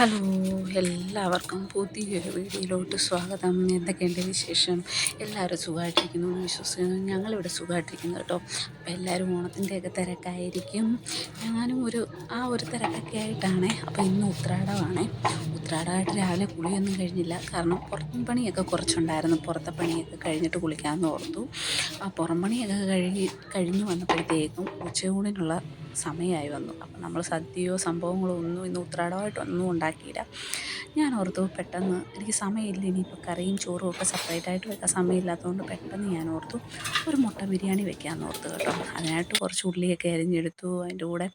Hello എല്ലാവർക്കും പുതിയൊരു വീഡിയോയിലോട്ട് സ്വാഗതം. എന്തൊക്കെയുണ്ട് വിശേഷം? എല്ലാവരും സുഖമായിട്ടിരിക്കുന്നു വിശ്വസിക്കുന്നു. ഞങ്ങളിവിടെ സുഖമായിട്ടിരിക്കുന്നു കേട്ടോ. അപ്പോൾ എല്ലാവരും ഓണത്തിന്റെയൊക്കെ തിരക്കായിരിക്കും. ഞാനും ഒരു ആ ഒരു തിരക്കൊക്കെ ആയിട്ടാണ്. അപ്പോൾ ഇന്ന് ഉത്രാടമാണ്. ഉത്രാടമായിട്ട് രാവിലെ കുളിയൊന്നും കഴിഞ്ഞില്ല. കാരണം പുറം പണിയൊക്കെ കുറച്ചുണ്ടായിരുന്നു. പുറത്തെ പണിയൊക്കെ കഴിഞ്ഞിട്ട് കുളിക്കാമെന്ന് ഓർത്തു. ആ പുറം പണിയൊക്കെ കഴുകി കഴിഞ്ഞ് വന്നപ്പോഴത്തേക്കും ഉച്ചയൂണിനുള്ള സമയമായി വന്നു. അപ്പം നമ്മൾ സദ്യയോ സംഭവങ്ങളോ ഒന്നും ഇന്ന് ഉത്രാടമായിട്ടൊന്നും ഉണ്ടാക്കിയില്ല. ഞാൻ ഓർത്തു പെട്ടെന്ന് എനിക്ക് സമയമില്ല ഇനിയിപ്പോൾ കറിയും ചോറും ഒക്കെ സെപ്പറേറ്റ് ആയിട്ട് വെക്കാൻ സമയമില്ലാത്തതുകൊണ്ട് പെട്ടെന്ന് ഞാൻ ഓർത്തു ഒരു മുട്ട ബിരിയാണി വെക്കാമെന്ന് ഓർത്തു കേട്ടോ. അതിനായിട്ട് കുറച്ച് ഉള്ളിയൊക്കെ അരിഞ്ഞെടുത്തു. അതിന്റെ കൂടെ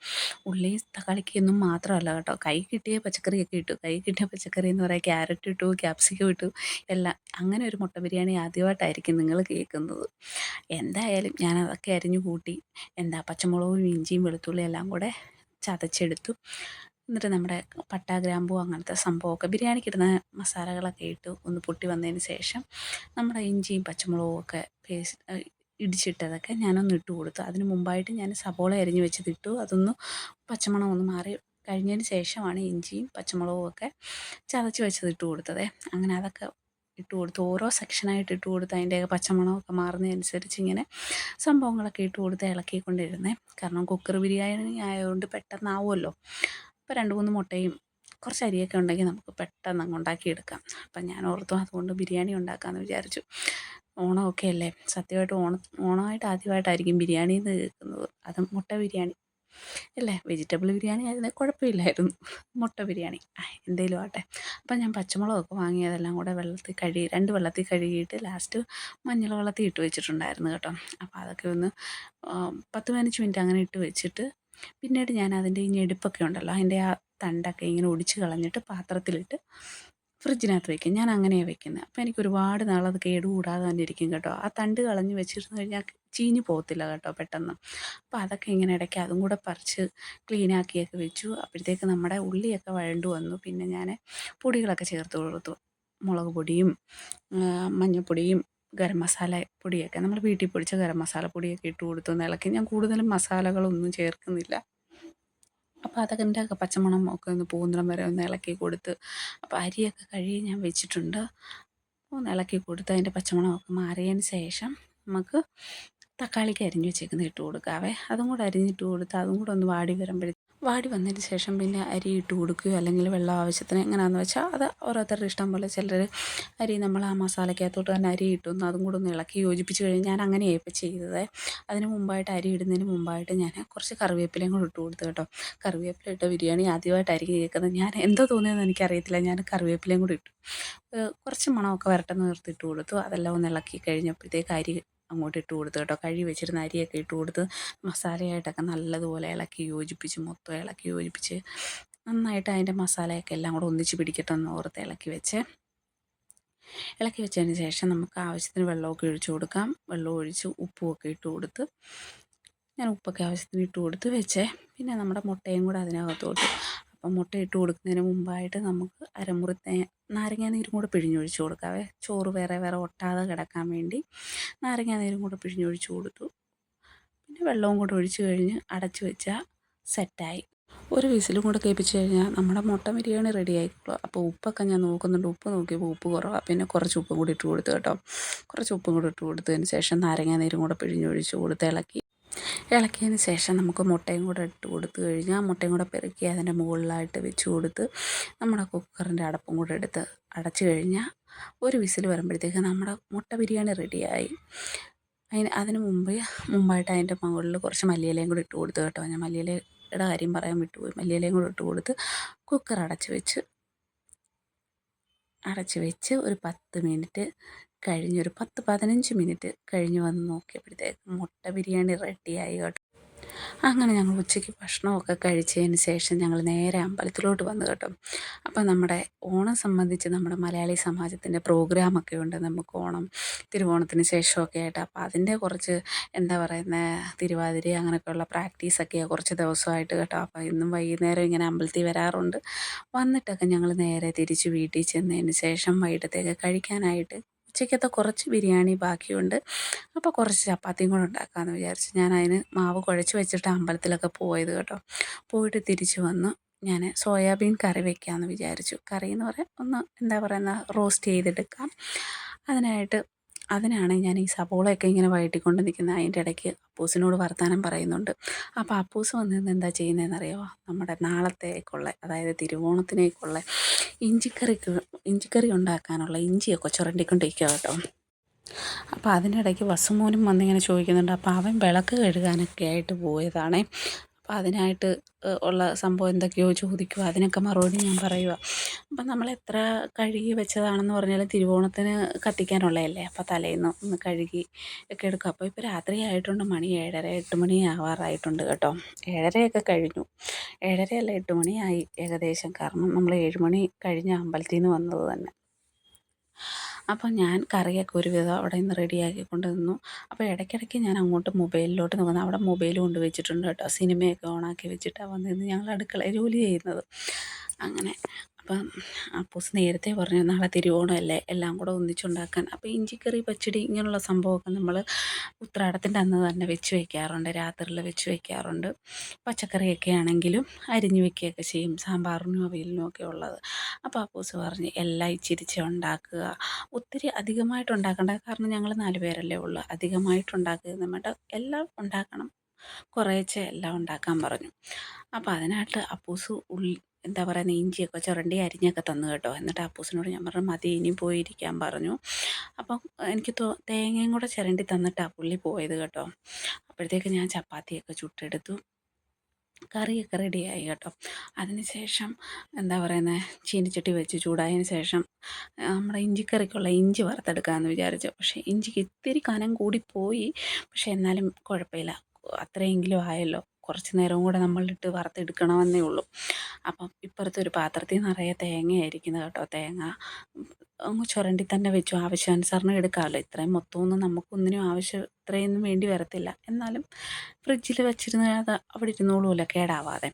ഉള്ളി തക്കാളിക്കൊന്നും മാത്രമല്ല കേട്ടോ. കൈ കിട്ടിയ പച്ചക്കറിയൊക്കെ ഇട്ടു. കൈ കിട്ടിയ പച്ചക്കറി എന്ന് പറയാൻ ക്യാരറ്റ് ഇട്ടു ക്യാപ്സിക്കം ഇട്ടു എല്ലാം. അങ്ങനെ ഒരു മുട്ട ബിരിയാണി ആദ്യമായിട്ടായിരിക്കും നിങ്ങൾ കേൾക്കുന്നത്. എന്തായാലും ഞാൻ അതൊക്കെ അരിഞ്ഞു കൂട്ടി എന്താ പച്ചമുളകും ഇഞ്ചിയും വെളുത്തുള്ളിയും എല്ലാം കൂടെ ചതച്ചെടുത്തു. എന്നിട്ട് നമ്മുടെ പട്ട ഗ്രാമ്പൂ അങ്ങനത്തെ സംഭവമൊക്കെ ബിരിയാണിക്ക് ഇടുന്ന മസാലകളൊക്കെ ഇട്ട് ഒന്ന് പൊട്ടി വന്നതിന് ശേഷം നമ്മുടെ ഇഞ്ചിയും പച്ചമുളകും ഒക്കെ പേസ്റ്റ് ഇടിച്ചിട്ടതൊക്കെ ഞാനൊന്ന് ഇട്ട് കൊടുത്തു. അതിന് മുമ്പായിട്ട് ഞാൻ സബോള അരിഞ്ഞ് വെച്ചതിട്ടു അതൊന്ന് പച്ചമണം ഒന്ന് മാറി കഴിഞ്ഞതിന് ശേഷമാണ് ഇഞ്ചിയും പച്ചമുളകും ഒക്കെ ചതച്ച് വെച്ചത് ഇട്ട് കൊടുത്തത്. അങ്ങനെ അതൊക്കെ ഇട്ട് കൊടുത്ത് ഓരോ സെക്ഷനായിട്ട് ഇട്ട് കൊടുത്ത് അതിന്റെയൊക്കെ പച്ചമണമൊക്കെ മാറുന്നതനുസരിച്ച് ഇങ്ങനെ സംഭവങ്ങളൊക്കെ ഇട്ട് കൊടുത്ത് ഇളക്കിക്കൊണ്ടിരുന്നേ. കാരണം കുക്കർ ബിരിയാണി ആയതുകൊണ്ട് പെട്ടെന്നാവുമല്ലോ. അപ്പോൾ രണ്ട് മൂന്ന് മുട്ടയും കുറച്ച് അരിയൊക്കെ ഉണ്ടെങ്കിൽ നമുക്ക് പെട്ടെന്ന് അങ്ങ് ഉണ്ടാക്കിയെടുക്കാം. അപ്പം ഞാൻ ഓർത്തും അതുകൊണ്ട് ബിരിയാണി ഉണ്ടാക്കാമെന്ന് വിചാരിച്ചു. ഓണമൊക്കെ അല്ലേ? സത്യമായിട്ട് ഓണം ഓണമായിട്ട് ആദ്യമായിട്ടായിരിക്കും ബിരിയാണി എന്ന് കേൾക്കുന്നത്. അതും മുട്ട ബിരിയാണി. അല്ലേ? വെജിറ്റബിൾ ബിരിയാണി ആയിരുന്നു കുഴപ്പമില്ലായിരുന്നു. മുട്ട ബിരിയാണി. എന്തേലും ആട്ടെ അപ്പം ഞാൻ പച്ചമുളകൊക്കെ വാങ്ങി അതെല്ലാം കൂടെ വെള്ളത്തിൽ കഴുകി രണ്ട് വെള്ളത്തിൽ കഴുകിയിട്ട് ലാസ്റ്റ് മഞ്ഞൾ വെള്ളത്തിൽ ഇട്ട് വെച്ചിട്ടുണ്ടായിരുന്നു കേട്ടോ. അപ്പോൾ അതൊക്കെ ഒന്ന് പത്ത് പതിനഞ്ച് മിനിറ്റ് അങ്ങനെ ഇട്ട് വെച്ചിട്ട് പിന്നീട് ഞാൻ അതിന്റെ ഈ ഞെടുപ്പൊക്കെ ഉണ്ടല്ലോ അതിന്റെ ആ തണ്ടൊക്കെ ഇങ്ങനെ ഒടിച്ച് കളഞ്ഞിട്ട് പാത്രത്തിലിട്ട് ഫ്രിഡ്ജിനകത്ത് വയ്ക്കും ഞാൻ അങ്ങനെയാണ് വെക്കുന്നത് അപ്പോൾ എനിക്ക് ഒരുപാട് നാളത് കേടുകൂടാതെ തന്നെ ഇരിക്കും കേട്ടോ. ആ തണ്ട് കളഞ്ഞ് വെച്ചിരുന്നു കഴിഞ്ഞാൽ ചീഞ്ഞ് പോകത്തില്ല കേട്ടോ പെട്ടെന്ന്. അപ്പോൾ അതൊക്കെ ഇങ്ങനെ ഇടയ്ക്ക് അതും കൂടെ പറിച്ച് ക്ലീനാക്കിയൊക്കെ വെച്ചു. അപ്പോഴത്തേക്ക് നമ്മുടെ ഉള്ളിയൊക്കെ വഴണ്ടു വന്നു. പിന്നെ ഞാൻ പൊടികളൊക്കെ ചേർത്ത് കൊടുത്തു. മുളക് പൊടിയും മഞ്ഞൾപ്പൊടിയും ഗരം മസാല പൊടിയൊക്കെ. നമ്മൾ വീട്ടിൽ പൊടിച്ച ഗരം മസാല പൊടിയൊക്കെ ഇട്ട് കൊടുത്തു. ഇളക്കി. ഞാൻ കൂടുതലും മസാലകളൊന്നും ചേർക്കുന്നില്ല. അപ്പോൾ ഒക്കെ പച്ചമണം ഒക്കെ ഒന്ന് പോകുന്നിടം വരെ ഒന്ന് ഇളക്കി കൊടുത്ത് അപ്പോൾ അരിയൊക്കെ കഴുകി ഞാൻ വെച്ചിട്ടുണ്ട്. ഒന്ന് ഇളക്കി കൊടുത്ത് അതിന്റെ പച്ചമണമൊക്കെ മാറിയതിന് ശേഷം നമുക്ക് തക്കാളിക്ക് അരിഞ്ഞ് വെച്ചേക്കുന്നത് ഇട്ട് കൊടുക്കാവേ. അതും കൂടെ അരിഞ്ഞിട്ട് കൊടുത്ത് അതും കൂടെ ഒന്ന് വാടി വരുമ്പോഴത്തേക്കും വാടി വന്നതിന് ശേഷം പിന്നെ അരി ഇട്ട് കൊടുക്കുകയോ അല്ലെങ്കിൽ വെള്ളം ആവശ്യത്തിന് എങ്ങനെയാണെന്ന് വെച്ചാൽ അത് ഓരോരുത്തരുടെ ഇഷ്ടം പോലെ ചിലർ അരി നമ്മൾ ആ മസാലയ്ക്കകത്തോട്ട് തന്നെ അരി ഇട്ടൊന്ന് അതും കൂടെ ഒന്ന് ഇളക്കി യോജിപ്പിച്ച് കഴിഞ്ഞ് ഞാൻ അങ്ങനെയാണ് ഇപ്പോൾ ചെയ്തത്. അതിന് മുമ്പായിട്ട് അരി ഇടുന്നതിന് മുമ്പായിട്ട് ഞാൻ കുറച്ച് കറിവേപ്പിലയും കൂടെ ഇട്ട് കൊടുത്തു കേട്ടോ. കറിവേപ്പില ഇട്ട ബിരിയാണി ആദ്യമായിട്ടായിരിക്കും കേൾക്കുന്നത്. ഞാൻ എന്തോ തോന്നിയതെന്ന് എനിക്കറിയത്തില്ല. ഞാൻ കറിവേപ്പിലയും കൂടി ഇട്ടു. കുറച്ച് മണമൊക്കെ വരട്ടെന്ന് നിർത്തിയിട്ട് കൊടുത്തു. അതെല്ലാം ഒന്ന് ഇളക്കി കഴിഞ്ഞപ്പോഴത്തേക്ക് അരി അങ്ങോട്ട് ഇട്ട് കൊടുത്ത് കേട്ടോ. കഴുകി വെച്ചിരുന്ന അരിയൊക്കെ ഇട്ട് കൊടുത്ത് മസാലയായിട്ടൊക്കെ നല്ലതുപോലെ ഇളക്കി യോജിപ്പിച്ച് മൊത്തം ഇളക്കി യോജിപ്പിച്ച് നന്നായിട്ട് അതിന്റെ മസാലയൊക്കെ എല്ലാം കൂടെ ഒന്നിച്ച് പിടിക്കട്ടെ എന്ന് ഓർത്ത് ഇളക്കി വെച്ച്. ഇളക്കി വെച്ചതിന് ശേഷം നമുക്ക് ആവശ്യത്തിന് വെള്ളമൊക്കെ ഒഴിച്ചു കൊടുക്കാം. വെള്ളം ഒഴിച്ച് ഉപ്പുമൊക്കെ ഇട്ട് കൊടുത്ത് ഞാൻ ഉപ്പൊക്കെ ആവശ്യത്തിന് ഇട്ട് കൊടുത്ത് വെച്ചേ. പിന്നെ നമ്മുടെ മുട്ടയും കൂടെ അതിനകത്തോട്ട് അപ്പം മുട്ട ഇട്ട് കൊടുക്കുന്നതിന് മുമ്പായിട്ട് നമുക്ക് അരമുറി തേ നാരങ്ങാ നീരും കൂടെ പിഴിഞ്ഞൊഴിച്ച് കൊടുക്കാവേ. ചോറ് വേറെ വേറെ ഒട്ടാതെ കിടക്കാൻ വേണ്ടി നാരങ്ങാ നീരും കൂടെ പിഴിഞ്ഞൊഴിച്ച് കൊടുത്തു. പിന്നെ വെള്ളവും കൂടെ ഒഴിച്ച് കഴിഞ്ഞ് അടച്ചു വെച്ചാൽ സെറ്റായി. ഒരു വിസിലും കൂടെ കേൾപ്പിച്ച് കഴിഞ്ഞാൽ നമ്മുടെ മുട്ട ബിരിയാണി റെഡി ആയിക്കോളും അപ്പോൾ ഉപ്പൊക്കെ ഞാൻ നോക്കുന്നുണ്ട്. ഉപ്പ് നോക്കിയപ്പോൾ ഉപ്പ് കുറവാണ് പിന്നെ കുറച്ച് ഉപ്പും കൂടി ഇട്ട് കൊടുത്തു കേട്ടോ. കുറച്ച് ഉപ്പും കൂടി ഇട്ട് കൊടുത്തതിന് ശേഷം നാരങ്ങാ നീരും കൂടെ പിഴിഞ്ഞൊഴിച്ച് കൊടുത്ത് ഇളക്കി. ഇളക്കിയതിന് ശേഷം നമുക്ക് മുട്ടയും കൂടെ ഇട്ട് കൊടുത്തു കഴിഞ്ഞാൽ മുട്ടയും കൂടെ പെറുക്കി അതിന്റെ മുകളിലായിട്ട് വെച്ച് കൊടുത്ത് നമ്മുടെ കുക്കറിന്റെ അടപ്പും കൂടെ എടുത്ത് അടച്ചു കഴിഞ്ഞാൽ ഒരു വിസിൽ വരുമ്പോഴത്തേക്ക് നമ്മുടെ മുട്ട ബിരിയാണി റെഡിയായി. അതിന് അതിന് മുമ്പ് മുമ്പായിട്ട് അതിന്റെ മുകളിൽ കുറച്ച് മല്ലിയിലയും കൂടി ഇട്ട് കൊടുത്തു കേട്ടോ. ഞാൻ മല്ലിയിലയുടെ കാര്യം പറയാൻ വിട്ടുപോയി. മല്ലിയിലയും കൂടി ഇട്ട് കൊടുത്ത് കുക്കർ അടച്ച് വെച്ച് അടച്ച് വെച്ച് ഒരു പത്ത് മിനിറ്റ് കഴിഞ്ഞൊരു പത്ത് പതിനഞ്ച് മിനിറ്റ് കഴിഞ്ഞ് വന്ന് നോക്കിയപ്പോഴത്തേക്ക് മുട്ട ബിരിയാണി റെഡിയായി കേട്ടോ. അങ്ങനെ ഞങ്ങൾ ഉച്ചയ്ക്ക് ഭക്ഷണമൊക്കെ കഴിച്ചതിന് ശേഷം ഞങ്ങൾ നേരെ അമ്പലത്തിലോട്ട് വന്നു കേട്ടോ. അപ്പം നമ്മുടെ ഓണം സംബന്ധിച്ച് നമ്മുടെ മലയാളി സമാജത്തിന്റെ പ്രോഗ്രാമൊക്കെ ഉണ്ട് നമുക്ക് ഓണം തിരുവോണത്തിന് ശേഷമൊക്കെ ആയിട്ട്. അപ്പോൾ അതിന്റെ കുറച്ച് എന്താ പറയുന്നത് തിരുവാതിര അങ്ങനെയൊക്കെയുള്ള പ്രാക്ടീസൊക്കെ കുറച്ച് ദിവസമായിട്ട് കേട്ടോ. അപ്പോൾ ഇന്നും വൈകുന്നേരം ഇങ്ങനെ അമ്പലത്തിൽ വരാറുണ്ട്. വന്നിട്ടൊക്കെ ഞങ്ങൾ നേരെ തിരിച്ച് വീട്ടിൽ ചെന്നതിന് ശേഷം വൈകിട്ടത്തേക്ക് കഴിക്കാനായിട്ട് ഉച്ചയ്ക്കത്തെ കുറച്ച് ബിരിയാണി ബാക്കിയുണ്ട്. അപ്പോൾ കുറച്ച് ചപ്പാത്തിയും കൂടെ ഉണ്ടാക്കാമെന്ന് വിചാരിച്ചു ഞാൻ അതിന് മാവ് കുഴച്ച് വെച്ചിട്ട് അമ്പലത്തിലൊക്കെ പോയത് കേട്ടോ. പോയിട്ട് തിരിച്ചു വന്നു ഞാൻ സോയാബീൻ കറി വെക്കാമെന്ന് വിചാരിച്ചു. കറി എന്ന് പറയാൻ ഒന്ന് എന്താ പറയുന്ന റോസ്റ്റ് ചെയ്തെടുക്കാം. അതിനായിട്ട് അതിനാണ് ഞാൻ ഈ സബോളയൊക്കെ ഇങ്ങനെ വഴറ്റിക്കൊണ്ട് നിൽക്കുന്നത് അതിന്റെ ഇടയ്ക്ക് അപ്പൂസിനോട് വർത്തമാനം പറയുന്നുണ്ട്. അപ്പോൾ അപ്പൂസ് വന്നിരുന്ന് എന്താ ചെയ്യുന്നതെന്ന് അറിയാമോ നമ്മുടെ നാളത്തേക്കുള്ള അതായത് തിരുവോണത്തിനേക്കുള്ള ഇഞ്ചിക്കറിക്ക് ഇഞ്ചിക്കറി ഉണ്ടാക്കാനുള്ള ഇഞ്ചിയൊക്കെ ചുരണ്ടിക്കൊണ്ടിരിക്കുക കേട്ടോ. അപ്പോൾ അതിനിടയ്ക്ക് വസുമോനും വന്നിങ്ങനെ ചോദിക്കുന്നുണ്ട്. അപ്പോൾ അവൻ വിളക്ക് കഴുകാനൊക്കെ ആയിട്ട് പോയതാണേ. അപ്പോൾ അതിനായിട്ട് ഉള്ള സംഭവം എന്തൊക്കെയോ ചോദിക്കുക. അതിനൊക്കെ മറുപടി ഞാൻ പറയുക. അപ്പം എത്ര കഴുകി വെച്ചതാണെന്ന് പറഞ്ഞാലും തിരുവോണത്തിന് കത്തിക്കാനുള്ളതല്ലേ. അപ്പം തലേന്ന് ഒന്ന് കഴുകി ഒക്കെ എടുക്കുക. അപ്പോൾ ഇപ്പോൾ രാത്രി ആയിട്ടുണ്ട്. മണി ഏഴര എട്ട് മണി ആവാറായിട്ടുണ്ട് കേട്ടോ. ഏഴരയൊക്കെ കഴിഞ്ഞു. ഏഴരയല്ല എട്ട് മണിയായി ഏകദേശം. കാരണം നമ്മൾ ഏഴ് മണി കഴിഞ്ഞ് അമ്പലത്തിൽ നിന്ന് വന്നത് തന്നെ. അപ്പോൾ ഞാൻ കറിയൊക്കെ ഒരുവിധം അവിടെ നിന്ന് റെഡിയാക്കിക്കൊണ്ട് നിന്നു അപ്പോൾ ഇടയ്ക്കിടയ്ക്ക് ഞാൻ അങ്ങോട്ട് മൊബൈലിലോട്ട് നോക്കുന്നത് അവിടെ മൊബൈൽ കൊണ്ട് വെച്ചിട്ടുണ്ട് കേട്ടോ. സിനിമയൊക്കെ ഓണാക്കി വെച്ചിട്ടാണ് വന്നിരുന്ന് ഞങ്ങൾ അടുക്കളയിൽ ജോലി ചെയ്യുന്നത്. അങ്ങനെ അപ്പം അപ്പൂസ് നേരത്തെ പറഞ്ഞു നാളെ തിരുവോണമല്ലേ എല്ലാം കൂടെ ഒന്നിച്ചുണ്ടാക്കാൻ. അപ്പോൾ ഇഞ്ചിക്കറി പച്ചടി ഇങ്ങനെയുള്ള സംഭവമൊക്കെ നമ്മൾ ഉത്രാടത്തിന്റെ അന്ന് തന്നെ വെച്ച് വയ്ക്കാറുണ്ട് രാത്രിയിൽ വെച്ച് വയ്ക്കാറുണ്ട്. പച്ചക്കറിയൊക്കെ ആണെങ്കിലും അരിഞ്ഞു വെക്കുകയൊക്കെ ചെയ്യും സാമ്പാറിനും അവിയലിനും ഒക്കെ ഉള്ളത്. അപ്പോൾ അപ്പൂസ് പറഞ്ഞ് എല്ലാം ഇച്ചിരിച്ച് ഉണ്ടാക്കുക. ഒത്തിരി അധികമായിട്ട് ഉണ്ടാക്കണ്ട കാരണം ഞങ്ങൾ നാല് പേരല്ലേ ഉള്ളൂ. അധികമായിട്ട് ഉണ്ടാക്കുക എല്ലാം ഉണ്ടാക്കണം. കുറേശ്ശെ എല്ലാം ഉണ്ടാക്കാൻ പറഞ്ഞു. അപ്പോൾ അതിനായിട്ട് അപ്പൂസ് ഉള്ളി എന്താ പറയുന്നത് ഇഞ്ചിയൊക്കെ ചുരണ്ടി അരിഞ്ഞൊക്കെ തന്നു കേട്ടോ. എന്നിട്ട് അപ്പൂസിനോട് ഞാൻ പറഞ്ഞു മതി ഇനി പോയിരിക്കാൻ പറഞ്ഞു. അപ്പം എനിക്ക് തോ തേങ്ങയും കൂടെ ചിരണ്ടി തന്നിട്ടാണ് പുള്ളി പോയത് കേട്ടോ. അപ്പോഴത്തേക്ക് ഞാൻ ചപ്പാത്തിയൊക്കെ ചുട്ടെടുത്തു. കറിയൊക്കെ റെഡിയായി കേട്ടോ. അതിനുശേഷം എന്താ പറയുന്നത് ചീനിച്ചട്ടി വെച്ച് ചൂടായതിന് ശേഷം നമ്മുടെ ഇഞ്ചിക്കറിക്കുള്ള ഇഞ്ചി വറുത്തെടുക്കാമെന്ന് വിചാരിച്ചു. പക്ഷേ ഇഞ്ചിക്ക് ഇത്തിരി കനം കൂടി പോയി പക്ഷേ എന്നാലും കുഴപ്പമില്ല. അത്രയെങ്കിലും ആയല്ലോ. കുറച്ച് നേരവും കൂടെ നമ്മളിട്ട് വറുത്തെടുക്കണമെന്നേ ഉള്ളൂ. അപ്പം ഇപ്പുറത്തൊരു പാത്രത്തിൽ നിറയെ തേങ്ങയായിരിക്കുന്നത് കേട്ടോ. തേങ്ങ അങ്ങ് ചുരണ്ടി തന്നെ വെച്ചു. ആവശ്യാനുസരണം എടുക്കാമല്ലോ. ഇത്രയും മൊത്തമൊന്നും നമുക്കൊന്നിനും ആവശ്യം ഇത്രയൊന്നും വേണ്ടി വരത്തില്ല. എന്നാലും ഫ്രിഡ്ജിൽ വെച്ചിരുന്ന് അത് അവിടെ ഇരുന്നോളുമല്ലോ കേടാവാതെ.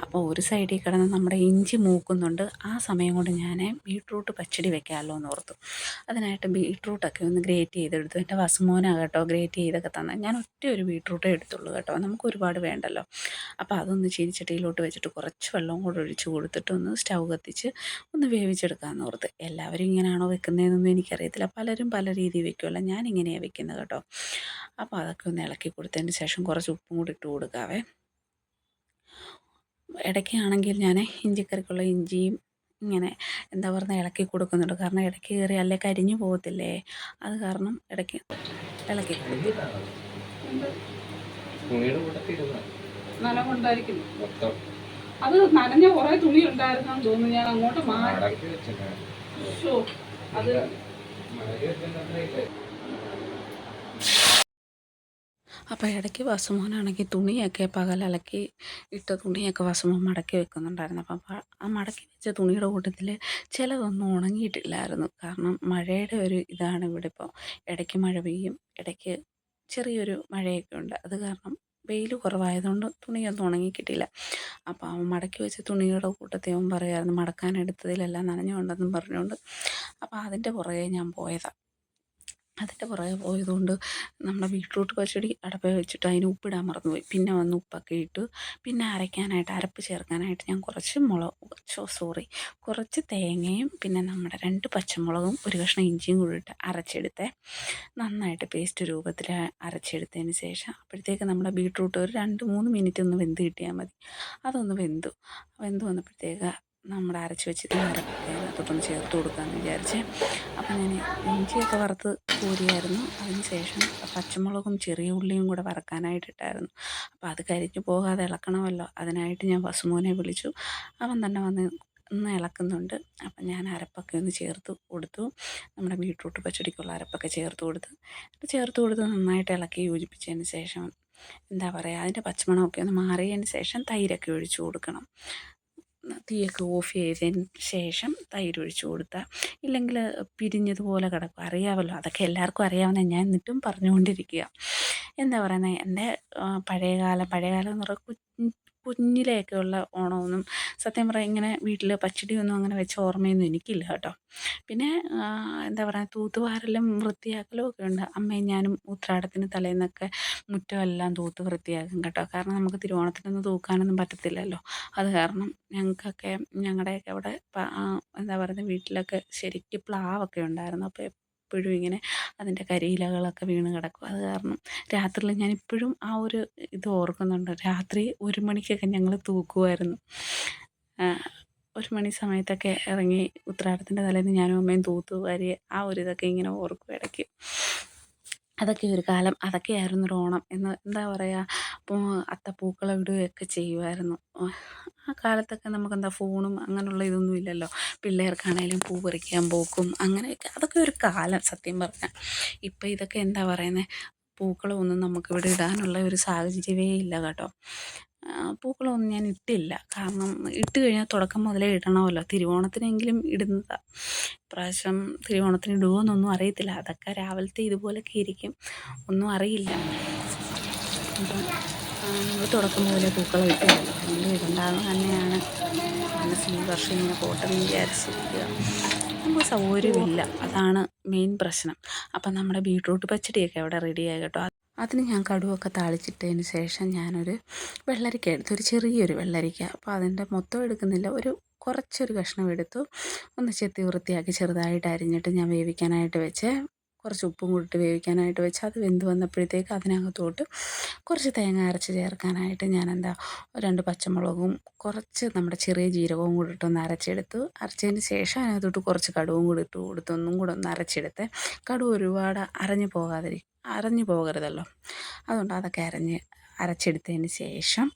അപ്പോൾ ഒരു സൈഡിൽ കിടന്ന് നമ്മുടെ ഇഞ്ചി മൂക്കുന്നുണ്ട്. ആ സമയം കൊണ്ട് ഞാൻ ബീട്രൂട്ട് പച്ചടി വെക്കാമല്ലോ എന്ന് ഓർത്തു. അതിനായിട്ട് ബീട്രൂട്ടൊക്കെ ഒന്ന് ഗ്രേറ്റ് ചെയ്തെടുത്തു. എന്റെ വസുമോനാണ് കേട്ടോ ഗ്രേറ്റ് ചെയ്തൊക്കെ തന്നെ ഞാൻ ഒറ്റ ഒരു ബീട്രൂട്ടേ എടുത്തുള്ളൂ കേട്ടോ. നമുക്ക് ഒരുപാട് വേണ്ടല്ലോ. അപ്പോൾ അതൊന്ന് ചീനിച്ചട്ടിയിലോട്ട് വെച്ചിട്ട് കുറച്ച് വെള്ളം കൂടെ ഒഴിച്ച് കൊടുത്തിട്ട് ഒന്ന് സ്റ്റൗ കത്തിച്ച് ഒന്ന് വേവിച്ചെടുക്കാമെന്ന് ഓർത്ത്. എല്ലാവരും ഇങ്ങനെയാണോ വെക്കുന്നതെന്നൊന്നും എനിക്കറിയത്തില്ല. പലരും പല രീതിയിൽ വെക്കുമല്ല ഞാൻ ഇങ്ങനെയാണ് വെക്കുന്നത് കേട്ടോ. അപ്പോൾ അതൊക്കെ ഒന്ന് ഇളക്കി കൊടുത്തതിന് ശേഷം കുറച്ച് ഉപ്പും കൂടി ഇട്ട് കൊടുക്കാവേ. ഇടയ്ക്കാണെങ്കിൽ ഞാൻ ഇഞ്ചിക്കറിക്കുള്ള ഇഞ്ചിയും ഇങ്ങനെ എന്താ പറയുക ഇളക്കി കൊടുക്കുന്നുണ്ട്. കാരണം ഇടയ്ക്ക് കയറി അല്ലേ കരിഞ്ഞു പോകത്തില്ലേ? അത് കാരണം ഇടയ്ക്ക് ഇളക്കി അത് നനഞ്ഞ കുറെ തുണി ഉണ്ടായിരുന്നെന്ന് തോന്നുന്നു. ഞാൻ അങ്ങോട്ട് മാറി അപ്പോൾ ഇടയ്ക്ക് വസുമോനാണെങ്കിൽ തുണിയൊക്കെ പകലലക്കി ഇട്ട തുണിയൊക്കെ വസുമോൻ മടക്കി വെക്കുന്നുണ്ടായിരുന്നു. അപ്പം ആ മടക്കി വെച്ച തുണിയുടെ കൂട്ടത്തിൽ ചിലതൊന്നും ഉണങ്ങിയിട്ടില്ലായിരുന്നു. കാരണം മഴയുടെ ഒരു ഇതാണ് ഇവിടെ ഇപ്പോൾ ഇടയ്ക്ക് മഴ പെയ്യും ഇടയ്ക്ക് ചെറിയൊരു മഴയൊക്കെ ഉണ്ട്. അത് കാരണം വെയിൽ കുറവായതുകൊണ്ട് തുണിയൊന്നും ഉണങ്ങിക്കിട്ടിയില്ല അപ്പോൾ അവൻ മടക്കി വെച്ച തുണിയുടെ കൂട്ടത്തിൽ അവൻ പറയുമായിരുന്നു മടക്കാൻ എടുത്തതിലെല്ലാം നനഞ്ഞുകൊണ്ടെന്നും പറഞ്ഞുകൊണ്ട്. അപ്പോൾ അതിന്റെ പുറകെ ഞാൻ പോയതാണ് അതിന്റെ പുറകെ പോയതുകൊണ്ട് നമ്മുടെ ബീട്രൂട്ട് പച്ചടി അടപ്പേ വെച്ചിട്ട് അതിന് ഉപ്പിടാൻ മറന്നുപോയി. പിന്നെ വന്ന് ഉപ്പൊക്കെ ഇട്ട് പിന്നെ അരയ്ക്കാനായിട്ട് അരപ്പ് ചേർക്കാനായിട്ട് ഞാൻ കുറച്ച് മുളക് സോറി കുറച്ച് തേങ്ങയും പിന്നെ നമ്മുടെ രണ്ട് പച്ചമുളകും ഒരു കഷ്ണം ഇഞ്ചിയും കൂടി ഇട്ട് അരച്ചെടുത്തേ. നന്നായിട്ട് പേസ്റ്റ് രൂപത്തിൽ അരച്ചെടുത്തതിന് ശേഷം അപ്പോഴത്തേക്ക് നമ്മുടെ ബീട്രൂട്ട് ഒരു രണ്ട് മൂന്ന് മിനിറ്റ് ഒന്ന് വെന്ത് കിട്ടിയാൽ മതി. അതൊന്ന് വെന്തു. വെന്ത് വന്നപ്പോഴത്തേക്ക് നമ്മുടെ അരച്ച് വെച്ചിട്ട് അരപ്പൊക്കെ അതൊന്ന് ചേർത്ത് കൊടുക്കാമെന്ന് വിചാരിച്ച്. അപ്പം ഞാൻ ഇഞ്ചിയൊക്കെ വറുത്ത് കോരിയായിരുന്നു. അതിന് ശേഷം പച്ചമുളകും ചെറിയ ഉള്ളിയും കൂടെ വറക്കാനായിട്ടിട്ടായിരുന്നു അപ്പോൾ അത് കരിഞ്ഞു പോകാതെ ഇളക്കണമല്ലോ. അതിനായിട്ട് ഞാൻ വസുമോനെ വിളിച്ചു. അവൻ തന്നെ വന്ന് ഒന്ന് ഇളക്കുന്നുണ്ട്. അപ്പം ഞാൻ അരപ്പൊക്കെ ഒന്ന് ചേർത്ത് കൊടുത്തു. നമ്മുടെ ബീട്രൂട്ട് പച്ചടിക്കുള്ള അരപ്പൊക്കെ ചേർത്ത് കൊടുത്ത്. ചേർത്ത് കൊടുത്ത് നന്നായിട്ട് ഇളക്കി യോജിപ്പിച്ചതിന് ശേഷം എന്താ പറയുക അതിന്റെ പച്ചമണമൊക്കെ ഒന്ന് മാറിയതിന് ശേഷം തൈരൊക്കെ ഒഴിച്ചു കൊടുക്കണം. തീയൊക്കെ ഓഫ് ചെയ്തതിന് ശേഷം തൈര് കൊടുത്താൽ ഇല്ലെങ്കിൽ പിരിഞ്ഞതുപോലെ കിടക്കും. അറിയാമല്ലോ അതൊക്കെ എല്ലാവർക്കും അറിയാവുന്ന ഞാൻ എന്നിട്ടും പറഞ്ഞുകൊണ്ടിരിക്കുക. എന്താ പറയുന്നത് എന്റെ പഴയകാലം പഴയകാലം എന്ന് പറഞ്ഞാൽ കുഞ്ഞിലെയൊക്കെ ഉള്ള ഓണമൊന്നും സത്യം പറയാം ഇങ്ങനെ വീട്ടിൽ പച്ചടിയൊന്നും അങ്ങനെ വെച്ച ഓർമ്മയൊന്നും എനിക്കില്ല കേട്ടോ. പിന്നെ എന്താ പറയുക തൂത്തുവാരലും വൃത്തിയാക്കലും ഒക്കെ ഉണ്ട്. അമ്മയും ഞാനും ഉത്രാടത്തിന് തലേന്നൊക്കെ മുറ്റമെല്ലാം തൂത്ത് വൃത്തിയാക്കും കേട്ടോ. കാരണം നമുക്ക് തിരുവോണത്തിനൊന്നും തൂക്കാനൊന്നും പറ്റത്തില്ലല്ലോ. അത് കാരണം ഞങ്ങൾക്കൊക്കെ ഞങ്ങളുടെയൊക്കെ അവിടെ എന്താ പറയുന്നത് വീട്ടിലൊക്കെ ശരിക്കും പ്ലാവൊക്കെ ഉണ്ടായിരുന്നു. അപ്പോൾ എപ്പോഴും ഇങ്ങനെ അതിന്റെ കരിയിലകളൊക്കെ വീണ് കിടക്കും. അത് കാരണം രാത്രിയിൽ ഞാനിപ്പോഴും ആ ഒരു ഇത് ഓർക്കുന്നുണ്ട്. രാത്രി ഒരു മണിക്കൊക്കെ ഞങ്ങൾ തൂക്കുമായിരുന്നു ഒരു മണി സമയത്തൊക്കെ ഇറങ്ങി ഉത്രാടത്തിന്റെ തലേന്ന് ഞാനും അമ്മയും തൂത്തു വാരി ആ ഒരു ഇതൊക്കെ ഇങ്ങനെ ഓർക്കും ഇടയ്ക്ക്. അതൊക്കെ ഒരു കാലം അതൊക്കെയായിരുന്നു ഒരു ഓണം എന്ന് എന്താ പറയുക അപ്പോൾ അത്തപ്പൂക്കളം ഇടുകയൊക്കെ ചെയ്യുമായിരുന്നു. ആ കാലത്തൊക്കെ നമുക്ക് എന്താ ഫോണും അങ്ങനെയുള്ള ഇതൊന്നും ഇല്ലല്ലോ. പിള്ളേർക്കാണേലും പൂ പറിക്കാൻ പോക്കും അങ്ങനെയൊക്കെ. അതൊക്കെ ഒരു കാലം സത്യം പറഞ്ഞാൽ ഇപ്പം ഇതൊക്കെ എന്താ പറയുന്നത് പൂക്കളമൊന്നും നമുക്കിവിടെ ഇടാനുള്ള ഒരു സാഹചര്യമേ ഇല്ല കേട്ടോ. പൂക്കളമൊന്നും ഞാൻ ഇട്ടില്ല. കാരണം ഇട്ട് കഴിഞ്ഞാൽ തുടക്കം മുതലേ ഇടണമല്ലോ. തിരുവോണത്തിനെങ്കിലും ഇടുന്നതാണ് ഇപ്രാവശ്യം തിരുവോണത്തിന് ഇടുമോ എന്നൊന്നും അറിയത്തില്ല. അതൊക്കെ രാവിലത്തെ ഇതുപോലൊക്കെ ഇരിക്കും. ഒന്നും അറിയില്ല. അപ്പം നമ്മൾ തുടക്കം മുതലേ പൂക്കൾ ഇട്ടില്ല അതുകൊണ്ട് തന്നെയാണ്. മനസ്സിൽ ഈ വർഷം ഇങ്ങനെ പോട്ടെ എന്ന് വിചാരിച്ചിരിക്കുക. നമുക്ക് സൗകര്യമില്ല. അതാണ് മെയിൻ പ്രശ്നം. അപ്പം നമ്മുടെ ബീട്രൂട്ട് പച്ചടിയൊക്കെ അവിടെ റെഡിയായി കേട്ടോ. അതിന് ഞാൻ കടുവൊക്കെ താളിച്ചിട്ടതിന് ശേഷം ഞാനൊരു വെള്ളരിക്ക എടുത്തു. ഒരു ചെറിയൊരു വെള്ളരിക്ക. അപ്പോൾ അതിന്റെ മൊത്തം എടുക്കുന്നില്ല. ഒരു കുറച്ചൊരു കഷ്ണം എടുത്തു. ഒന്ന് ചെത്തി വൃത്തിയാക്കി ചെറുതായിട്ട് അരിഞ്ഞിട്ട് ഞാൻ വേവിക്കാനായിട്ട് വെച്ച്. കുറച്ച് ഉപ്പും കൂട്ടിട്ട് വേവിക്കാനായിട്ട് വെച്ച്. അത് വെന്ത് വന്നപ്പോഴത്തേക്ക് അതിനകത്തോട്ട് കുറച്ച് തേങ്ങ അരച്ച് ചേർക്കാനായിട്ട് ഞാൻ എന്താ രണ്ട് പച്ചമുളകും കുറച്ച് നമ്മുടെ ചെറിയ ജീരകവും കൂടി ഇട്ടൊന്ന് അരച്ചെടുത്ത്. അരച്ചതിന് ശേഷം അതിനകത്തോട്ട് കുറച്ച് കടുവും കൂടി ഇട്ട് കൊടുത്തൊന്നും കൂടെ ഒന്ന് അരച്ചെടുത്ത്. കടുവ് ഒരുപാട് അരഞ്ഞു പോകാതിരിക്കും അരഞ്ഞു പോകരുതല്ലോ. അതുകൊണ്ട് അതൊക്കെ അരഞ്ഞ് അരച്ചെടുത്തതിന് ശേഷം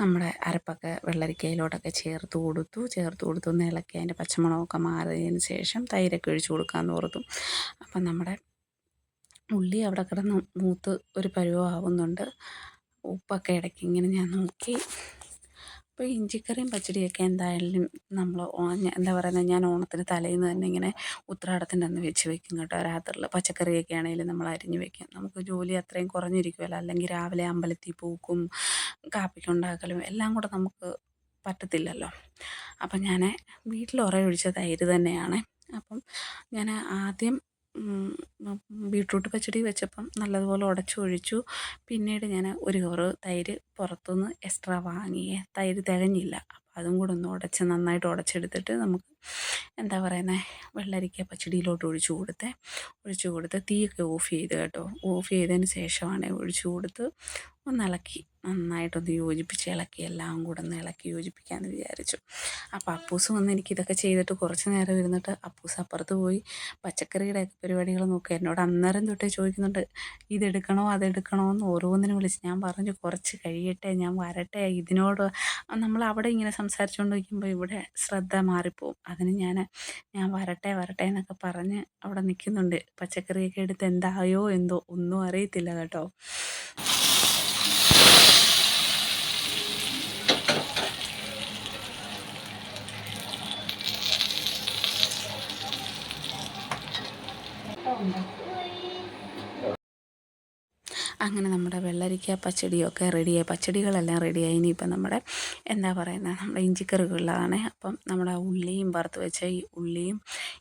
നമ്മുടെ അരപ്പൊക്കെ വെള്ളരിക്കയിലോട്ടൊക്കെ ചേർത്ത് കൊടുത്തു. ചേർത്ത് കൊടുത്തു. ഒന്ന് ഇളക്കി അതിന്റെ പച്ചമുളകൊക്കെ മാറിയതിന് ശേഷം തൈരൊക്കെ ഒഴിച്ചു കൊടുക്കാമെന്ന് ഓർത്തു. അപ്പം നമ്മുടെ ഉള്ളി അവിടെ കിടന്ന് മൂത്ത് ഒരു പരുവമാവുന്നുണ്ട് ഉപ്പൊക്കെ ഇടയ്ക്ക് ഇങ്ങനെ ഞാൻ നോക്കി. അപ്പോൾ ഇഞ്ചിക്കറിയും പച്ചടിയൊക്കെ എന്തായാലും നമ്മൾ എന്താ പറയുന്നത് ഞാൻ ഓണത്തിന് തലേന്ന് തന്നെ ഇങ്ങനെ ഉത്രാടത്തിന്റെ അന്ന് വെച്ച് വെക്കും കേട്ടോ രാത്രിയിൽ പച്ചക്കറിയൊക്കെ ആണെങ്കിലും നമ്മൾ അരിഞ്ഞ് വെക്കും. നമുക്ക് ജോലി അത്രയും കുറഞ്ഞിരിക്കുമല്ലോ അല്ലെങ്കിൽ രാവിലെ അമ്പലത്തിൽ പൂക്കും കാപ്പിക്കുണ്ടാക്കലും എല്ലാം കൂടെ നമുക്ക് പറ്റത്തില്ലല്ലോ. അപ്പം ഞാൻ വീട്ടിൽ ഉറയൊഴിച്ച തൈര് തന്നെയാണ്. അപ്പം ഞാൻ ആദ്യം ബീട്രൂട്ട് പച്ചടി വെച്ചപ്പം നല്ലതുപോലെ ഉടച്ചൊഴിച്ചു. പിന്നീട് ഞാൻ ഒരു കവറ് തൈര് പുറത്തുനിന്ന് എക്സ്ട്രാ വാങ്ങി തൈര് തികഞ്ഞില്ല. അപ്പം അതും കൂടെ ഒന്ന് ഉടച്ച് നന്നായിട്ട് ഉടച്ചെടുത്തിട്ട് നമുക്ക് എന്താ പറയുന്നത് വെള്ളരിക്ക പച്ചടിയിലോട്ട് ഒഴിച്ചു കൊടുത്ത്. ഒഴിച്ചു കൊടുത്ത് തീയൊക്കെ ഓഫ് ചെയ്ത് കേട്ടോ. ഓഫ് ചെയ്തതിന് ശേഷമാണ് ഒഴിച്ചു കൊടുത്ത് ഒന്ന് ഇളക്കി നന്നായിട്ടൊന്ന് യോജിപ്പിച്ച് ഇളക്കി എല്ലാം കൂടെ ഒന്ന് ഇളക്കി യോജിപ്പിക്കാമെന്ന് വിചാരിച്ചു. അപ്പോൾ അപ്പൂസ് വന്ന് എനിക്കിതൊക്കെ ചെയ്തിട്ട് കുറച്ച് നേരം ഇരുന്നിട്ട് അപ്പൂസ് അപ്പുറത്ത് പോയി. പച്ചക്കറിയുടെ പരിപാടികൾ നോക്കുക എന്നോട് അന്നേരം തൊട്ടേ ചോദിക്കുന്നുണ്ട് ഇതെടുക്കണോ അതെടുക്കണോ? എന്ന് ഓരോന്നിനും വിളിച്ച് ഞാൻ പറഞ്ഞു കുറച്ച് കഴിയട്ടെ ഞാൻ വരട്ടെ ഇതിനോട്. നമ്മൾ അവിടെ ഇങ്ങനെ സംസാരിച്ചുകൊണ്ടിരിക്കുമ്പോൾ ഇവിടെ ശ്രദ്ധ മാറിപ്പോവും. അതിന് ഞാൻ ഞാൻ വരട്ടെ വരട്ടെ എന്നൊക്കെ പറഞ്ഞ് അവിടെ നിൽക്കുന്നുണ്ട് പച്ചക്കറിയൊക്കെ എടുത്ത് എന്തായോ എന്തോ ഒന്നും അറിയത്തില്ല കേട്ടോ. അങ്ങനെ നമ്മുടെ വെള്ളരിക്ക പച്ചടിയൊക്കെ റെഡിയായി. പച്ചടികളെല്ലാം റെഡിയായി. ഇനിയിപ്പം നമ്മുടെ എന്താ പറയുന്നത് നമ്മുടെ ഇഞ്ചിക്കറികളാണ് അപ്പം നമ്മുടെ ഉള്ളിയും വറുത്ത് വെച്ച ഈ ഉള്ളിയും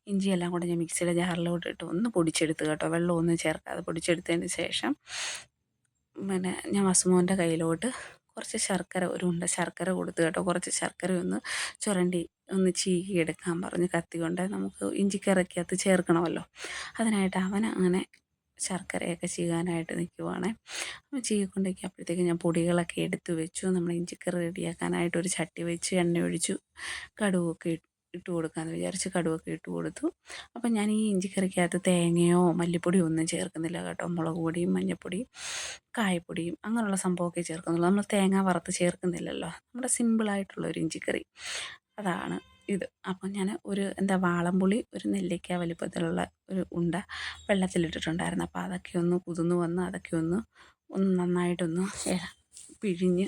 ഇഞ്ചിയും എല്ലാം കൂടെ ഞാൻ മിക്സിയുടെ ജാറിലോട്ട് ഇട്ട് ഒന്ന് പൊടിച്ചെടുത്ത് കേട്ടോ. വെള്ളമൊന്നും ചേർക്കാതെ പൊടിച്ചെടുത്തതിന് ശേഷം പിന്നെ ഞാൻ വസുമോന്റെ കയ്യിലോട്ട് കുറച്ച് ശർക്കര ഒരു ഉണ്ട ശർക്കര കൊടുത്ത് കേട്ടോ. കുറച്ച് ശർക്കര ഒന്ന് ചുരണ്ടി ഒന്ന് ചീകി എടുക്കാൻ പറഞ്ഞ് കത്തി കൊണ്ട് നമുക്ക് ഇഞ്ചിക്കറിക്കകത്ത് ചേർക്കണമല്ലോ. അതിനായിട്ട് അവൻ അങ്ങനെ ശർക്കരയൊക്കെ ചെയ്യാനായിട്ട് നിൽക്കുവാണേ അപ്പോൾ ചീകിക്കൊണ്ടിരിക്കുമ്പോഴത്തേക്ക് ഞാൻ പൊടികളൊക്കെ എടുത്തു വെച്ചു. നമ്മൾ ഇഞ്ചിക്കറി റെഡിയാക്കാനായിട്ട് ഒരു ചട്ടി വെച്ച് എണ്ണ ഒഴിച്ചു കടുവൊക്കെ ഇട്ട് കൊടുക്കാമെന്ന് വിചാരിച്ച് കടുവൊക്കെ ഇട്ട് കൊടുത്തു. അപ്പം ഞാൻ ഈ ഇഞ്ചിക്കറിക്കകത്ത് തേങ്ങയോ മല്ലിപ്പൊടിയോ ഒന്നും ചേർക്കുന്നില്ല കേട്ടോ. മുളക് പൊടിയും മഞ്ഞൾപ്പൊടിയും കായപ്പൊടിയും അങ്ങനെയുള്ള സംഭവമൊക്കെ ചേർക്കുന്നുള്ളൂ. നമ്മൾ തേങ്ങ വറുത്ത് ചേർക്കുന്നില്ലല്ലോ. നമ്മുടെ സിമ്പിളായിട്ടുള്ള ഒരു ഇഞ്ചിക്കറി. അതാണ് ഇത് അപ്പം ഞാൻ ഒരു എന്താ വാളംപുളി ഒരു നെല്ലിക്ക വലിപ്പത്തിലുള്ള ഒരു ഉണ്ട വെള്ളത്തിലിട്ടിട്ടുണ്ടായിരുന്നു. അപ്പോൾ അതൊക്കെ ഒന്ന് കുതിർന്ന് വന്ന് അതൊക്കെ ഒന്ന് ഒന്ന് നന്നായിട്ടൊന്ന് പിഴിഞ്ഞ്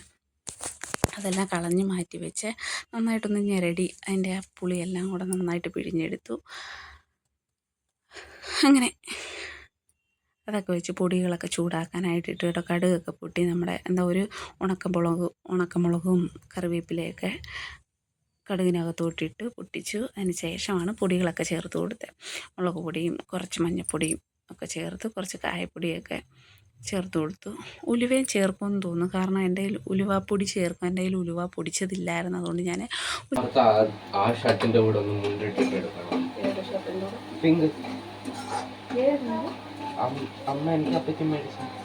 അതെല്ലാം കളഞ്ഞ് മാറ്റി വെച്ച് നന്നായിട്ടൊന്ന് ഞെരടി അതിന്റെ ആ പുളിയെല്ലാം കൂടെ നന്നായിട്ട് പിഴിഞ്ഞെടുത്തു. അങ്ങനെ അതൊക്കെ വെച്ച് പൊടികളൊക്കെ ചൂടാക്കാനായിട്ട് ഇട്ട് കേട്ടോ. കടുകൊക്കെ പൊട്ടി നമ്മുടെ എന്താ ഒരു ഉണക്കമുളക് ഉണക്കമുളകും കറിവേപ്പിലയൊക്കെ കടുകിനകത്തോട്ടിട്ട് പൊട്ടിച്ചു. അതിന് ശേഷമാണ് പൊടികളൊക്കെ ചേർത്ത് കൊടുത്തത് മുളക് പൊടിയും കുറച്ച് മഞ്ഞൾപ്പൊടിയും ഒക്കെ ചേർത്ത് കുറച്ച് കായപ്പൊടിയൊക്കെ ചേർത്ത് കൊടുത്തു. ഉലുവയും ചേർക്കുമെന്ന് തോന്നുന്നു. കാരണം എന്റെ കയ്യിൽ ഉലുവാപ്പൊടി ചേർക്കും എന്റെ കയ്യിൽ ഉലുവ പൊടിച്ചതില്ലായിരുന്നു. അതുകൊണ്ട് ഞാൻ ആ- ആ ഷർട്ടിന്റെ കൂടെ ഒന്ന് മുണ്ടിട്ടിട്ട് എടുക്കണം. പിങ്ക്. അം- അമ്മ എനിക്ക് അപ്പയ്ക്ക് മേടിച്ചു.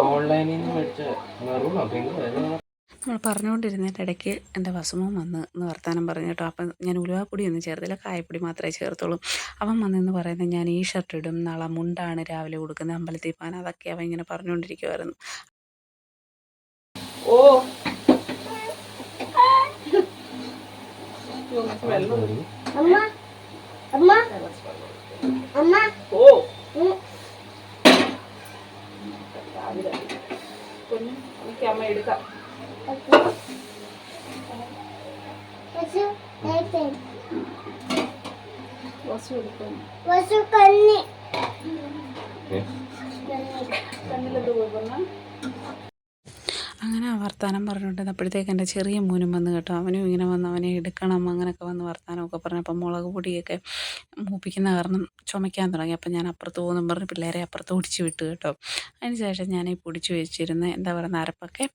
ഓൺലൈനിൽ നിന്ന് മേടിച്ച മെറൂണോ? പിങ്ക്. നമ്മൾ പറഞ്ഞുകൊണ്ടിരുന്നതിന്റെ ഇടയ്ക്ക് എന്റെ വസുമോൻ വന്ന് എന്ന് വർത്തമാനം പറഞ്ഞു കേട്ടോ. അപ്പം ഞാൻ ഉലുവാപ്പൊടി ഒന്നും ചേർത്തില്ല കായപ്പൊടി മാത്രമേ ചേർത്തുള്ളൂ. അവൻ വന്നെന്ന് പറയുന്നത് ഞാൻ ഈ ഷർട്ട് ഇടും നാളെ മുണ്ടാണ് രാവിലെ കൊടുക്കുന്നത് അമ്പലത്തിൽ പോകാൻ അതൊക്കെ അവൻ ഇങ്ങനെ പറഞ്ഞുകൊണ്ടിരിക്കുമായിരുന്നു ഓ. അമ്മ അമ്മ അമ്മ. ഓ. അമ്മ എടുക്കാം. വസു നേരത്തെ വസു എടുക്കും വസു പറഞ്ഞുകൊണ്ടിരുന്ന അപ്പോഴത്തേക്ക് എന്റെ ചെറിയ മോനും വന്ന് കേട്ടോ. അവനും ഇങ്ങനെ വന്ന് അവനെ എടുക്കണം അങ്ങനെയൊക്കെ വന്ന് വർത്താനമൊക്കെ പറഞ്ഞപ്പോൾ മുളക് പൊടിയൊക്കെ മൂപ്പിക്കുന്ന കാരണം ചുമയ്ക്കാൻ തുടങ്ങി. അപ്പം ഞാൻ അപ്പുറത്ത് പോകുന്നു പറഞ്ഞ് പിള്ളേരെ അപ്പുറത്ത് ഓടിച്ച് വിട്ടു കേട്ടോ. അതിന് ശേഷം ഞാൻ ഈ പൊടിച്ച് വെച്ചിരുന്ന എന്താ പറയുക അരപ്പൊക്കെ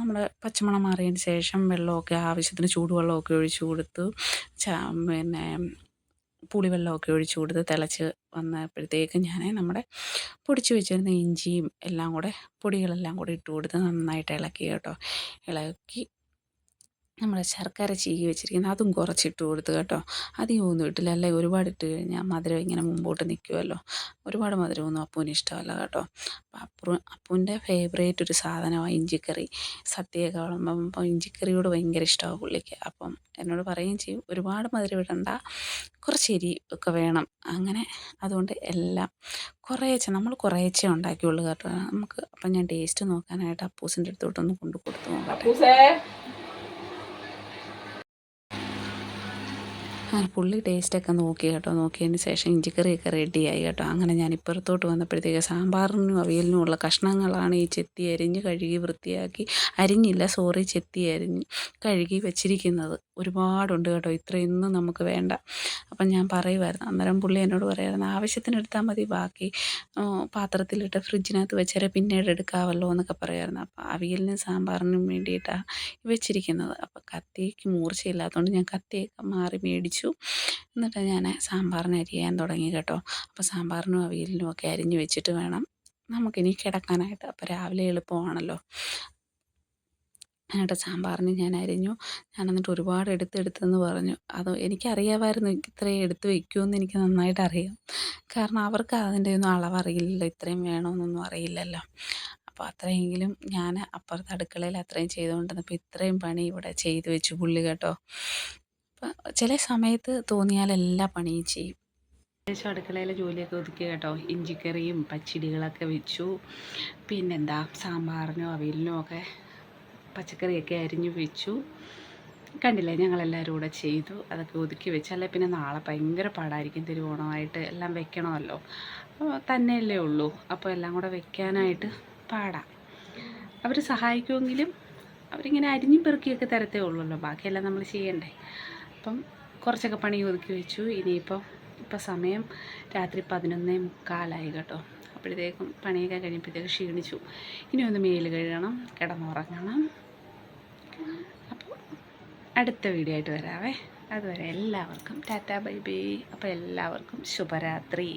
നമ്മൾ പച്ചമണം മാറിയതിന് ശേഷം വെള്ളമൊക്കെ ആവശ്യത്തിന് ചൂടുവെള്ളമൊക്കെ ഒഴിച്ചു കൊടുത്തു. പിന്നെ പുളിവെള്ളമൊക്കെ ഒഴിച്ചു കൊടുത്ത് തിളച്ച് വന്നപ്പോഴത്തേക്ക് ഞാൻ നമ്മുടെ പൊടിച്ച് വെച്ചിരുന്ന ഇഞ്ചിയും എല്ലാം കൂടെ പൊടികളെല്ലാം കൂടെ ഇട്ട് കൊടുത്ത് നന്നായിട്ട് ഇളക്കി കേട്ടോ. ഇളക്കി നമ്മുടെ ശർക്കര ചീകി വെച്ചിരിക്കുന്നത് അതും കുറച്ചിട്ട് കൊടുത്ത് കേട്ടോ. അധികം ഒന്നും ഇട്ടില്ല. അല്ലെ? ഒരുപാട് ഇട്ട് കഴിഞ്ഞാൽ മധുരം ഇങ്ങനെ മുമ്പോട്ട് നിൽക്കുമല്ലോ ഒരുപാട് മധുരമൊന്നും അപ്പൂന് ഇഷ്ടമല്ല കേട്ടോ. അപ്പം അപ്പു അപ്പൂന്റെ ഫേവറേറ്റ് ഒരു സാധനമാണ് ഇഞ്ചിക്കറി. സദ്യയൊക്കെ വിളമ്പം അപ്പം ഇഞ്ചിക്കറിയോട് ഭയങ്കര ഇഷ്ടമാണ് പുള്ളിക്ക്. അപ്പം എന്നോട് പറയുകയും ചെയ്യും ഒരുപാട് മധുരം ഇടണ്ട. കുറച്ച് എരി ഒക്കെ വേണം. അങ്ങനെ അതുകൊണ്ട് എല്ലാം കുറേശ്ശെ നമ്മൾ കുറേശ്ശെ ഉണ്ടാക്കിയുള്ളൂ കേട്ടോ. നമുക്ക് അപ്പം ഞാൻ ടേസ്റ്റ് നോക്കാനായിട്ട് അപ്പൂസിന്റെ അടുത്തോട്ടൊന്ന് കൊണ്ടു കൊടുത്തു നോക്കട്ടെ. പുള്ളി ടേസ്റ്റൊക്കെ നോക്കി കേട്ടോ. നോക്കിയതിന് ശേഷം ഇഞ്ചിക്കറിയൊക്കെ റെഡിയായി കേട്ടോ. അങ്ങനെ ഞാൻ ഇപ്പുറത്തോട്ട് വന്നപ്പോഴത്തേക്ക് സാമ്പാറിനും അവിയലിനും ഉള്ള കഷ്ണങ്ങളാണ് ഈ ചെത്തി അരിഞ്ഞ് കഴുകി വൃത്തിയാക്കി. അരിഞ്ഞില്ല സോറി ചെത്തി അരിഞ്ഞ് കഴുകി വെച്ചിരിക്കുന്നത്. ഒരുപാടുണ്ട് കേട്ടോ. ഇത്രയൊന്നും നമുക്ക് വേണ്ട. അപ്പം ഞാൻ പറയുമായിരുന്നു അന്നേരം പുള്ളി എന്നോട് പറയുമായിരുന്നു ആവശ്യത്തിന് എടുത്താൽ മതി ബാക്കി പാത്രത്തിലിട്ട് ഫ്രിഡ്ജിനകത്ത് വെച്ചാൽ പിന്നീട് എടുക്കാമല്ലോ എന്നൊക്കെ പറയുമായിരുന്നു അപ്പോൾ അവിയലിനും സാമ്പാറിനും വേണ്ടിയിട്ടാണ് വെച്ചിരിക്കുന്നത്. അപ്പോൾ കത്തിക്ക് മൂർച്ചയില്ലാത്തതുകൊണ്ട് ഞാൻ കത്തിയൊക്കെ മാറി മേടിച്ചു. എന്നിട്ട് ഞാൻ സാമ്പാറിന് അരിയാൻ തുടങ്ങി കേട്ടോ. അപ്പോൾ സാമ്പാറിനും അവിയലിനും ഒക്കെ അരിഞ്ഞ് വെച്ചിട്ട് വേണം നമുക്കിനി കിടക്കാനായിട്ട്. അപ്പോൾ രാവിലെ എളുപ്പമാണല്ലോ. എന്നിട്ട് സാമ്പാറിന് ഞാൻ അരിഞ്ഞു. ഞാൻ എന്നിട്ട് ഒരുപാട് എടുത്തെടുത്തെന്ന് പറഞ്ഞു. അത് എനിക്കറിയാമായിരുന്നു ഇത്രയും എടുത്ത് വയ്ക്കുമെന്ന് എനിക്ക് നന്നായിട്ട് അറിയാം. കാരണം അവർക്ക് അതിന്റെ ഒന്നും അളവറിയില്ലല്ലോ. ഇത്രയും വേണമെന്നൊന്നും അറിയില്ലല്ലോ. അപ്പോൾ അത്രയെങ്കിലും ഞാൻ അപ്പുറത്ത് അടുക്കളയിൽ അത്രയും ചെയ്തുകൊണ്ടിരുന്നപ്പോൾ ഇത്രയും പണി ഇവിടെ ചെയ്തു വെച്ചു പുള്ളി കേട്ടോ. ചില സമയത്ത് തോന്നിയാൽ എല്ലാ പണിയും ചെയ്യും. ഏകദേശം അടുക്കളയിലെ ജോലിയൊക്കെ ഒതുക്കി കേട്ടോ. ഇഞ്ചിക്കറിയും പച്ചിടികളൊക്കെ വെച്ചു. പിന്നെന്താ? സാമ്പാറിനോ അവിയലിനോ ഒക്കെ പച്ചക്കറിയൊക്കെ അരിഞ്ഞു വെച്ചു. കണ്ടില്ലേ? ഞങ്ങളെല്ലാവരും കൂടെ ചെയ്തു. അതൊക്കെ ഒതുക്കി വെച്ച്. അല്ലെ? പിന്നെ നാളെ ഭയങ്കര പാടായിരിക്കും. തിരുവോണമായിട്ട് എല്ലാം വെക്കണമല്ലോ. അപ്പോൾ തന്നെയല്ലേ ഉള്ളൂ. അപ്പോൾ എല്ലാം കൂടെ വെക്കാനായിട്ട് പാടാം. അവർ സഹായിക്കുമെങ്കിലും അവരിങ്ങനെ അരിഞ്ഞും പെറുക്കിയൊക്കെ തരത്തേ ഉള്ളൂല്ലോ. ബാക്കിയെല്ലാം നമ്മൾ ചെയ്യണ്ടേ? അപ്പം കുറച്ചൊക്കെ പണി ഒതുക്കി വെച്ചു. ഇനിയിപ്പം ഇപ്പം സമയം രാത്രി പതിനൊന്നേ മുക്കാലായി കേട്ടോ. അപ്പോഴത്തേക്കും പണിയൊക്കെ കഴിഞ്ഞപ്പോഴത്തേക്ക് ക്ഷീണിച്ചു. ഇനി ഒന്ന് മേൽ കഴുകണം കിടന്നുറങ്ങണം. അപ്പോൾ അടുത്ത വീഡിയോ ആയിട്ട് വരാവേ. അതുവരെ എല്ലാവർക്കും ടാറ്റാ ബൈ ബൈ. അപ്പോൾ എല്ലാവർക്കും ശുഭരാത്രി.